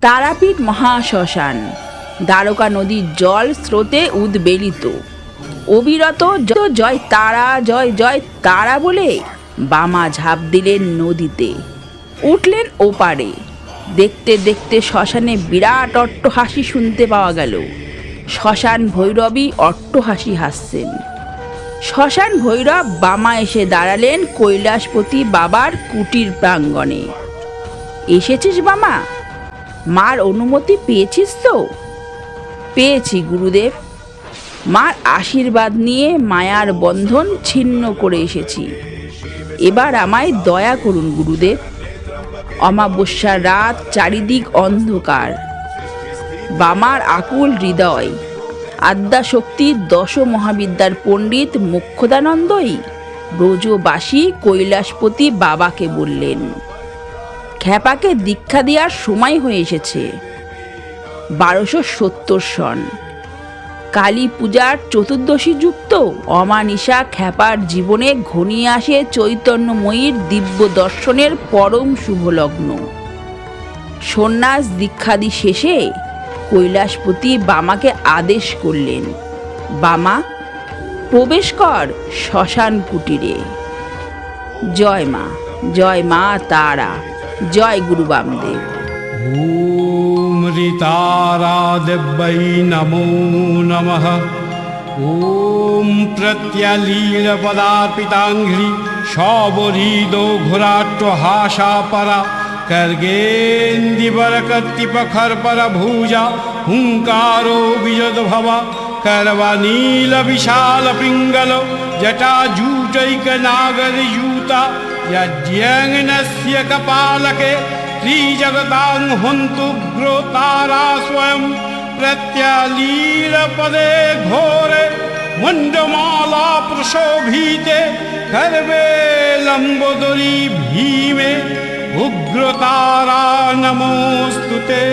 তারাপীঠ মহাশ্মশান। দ্বারকা নদীর জল স্রোতে উদ্বেলিত। অবিরত জয় তারা, জয় জয় তারা বলে বামা ঝাঁপ দিলেন নদীতে। উঠলেন ওপারে। দেখতে দেখতে শ্মশানে বিরাট অট্টহাসি শুনতে পাওয়া গেল। শ্মশান ভৈরবী অট্টহাসি হাসছেন। শ্মশান ভৈরব বামা এসে দাঁড়ালেন কৈলাসপতি বাবার কুটির প্রাঙ্গণে। এসেছিস বামা? মার অনুমতি পেয়েছিস তো? পেয়েছি, গুরুদেব। মার আশীর্বাদ নিয়ে মায়ার বন্ধন ছিন্ন করে এসেছি। এবার আমায় দয়া করুন, গুরুদেব। অমাবস্যার রাত চারিদিক অন্ধকার। বামার আকুল হৃদয়। আদ্যাশক্তি দশ মহাবিদ্যার পণ্ডিত মোক্ষদানন্দই ব্রজবাসী কৈলাসপতি বাবাকে বললেন। খ্যাপাকে দীক্ষা দেওয়ার সময় হয়ে এসেছে। বারোশো সত্তর সন। কালী পূজার চতুর্দশী যুক্ত অমানিসা খ্যাপার জীবনে ঘনিয়ে আসে চৈতন্যময়ীর দিব্য দর্শনের পরম শুভলগ্ন। সন্ন্যাস দীক্ষাদি শেষে কৈলাসপতি বামাকে আদেশ করলেন, বামা, প্রবেশ কর শ্মশান কুটিরে। জয় মা জয় মা তারা। জয় গুরু বামদেব ॐ ऋतारादिव्यै नमो नमः ॐ प्रत्यलीलपदार्पिताङ्घ्रि शौबरीदो घुराट्टहासापरा कर्गेन्दिवरकत्तिपखर्परभुजा हुङ्कारो विजद्भव करवनीलविशालपिङ्गलो जटाजूटैकनागरयूता यज्ञस्य कपालके त्रिजगतां हन्तुग्रोतारा स्वयं प्रत्यलीलपदे घोरे मण्डमाला प्रशोभिते खर्वे लम्बोदरी भीमे उग्रतारा नमोऽस्तु ते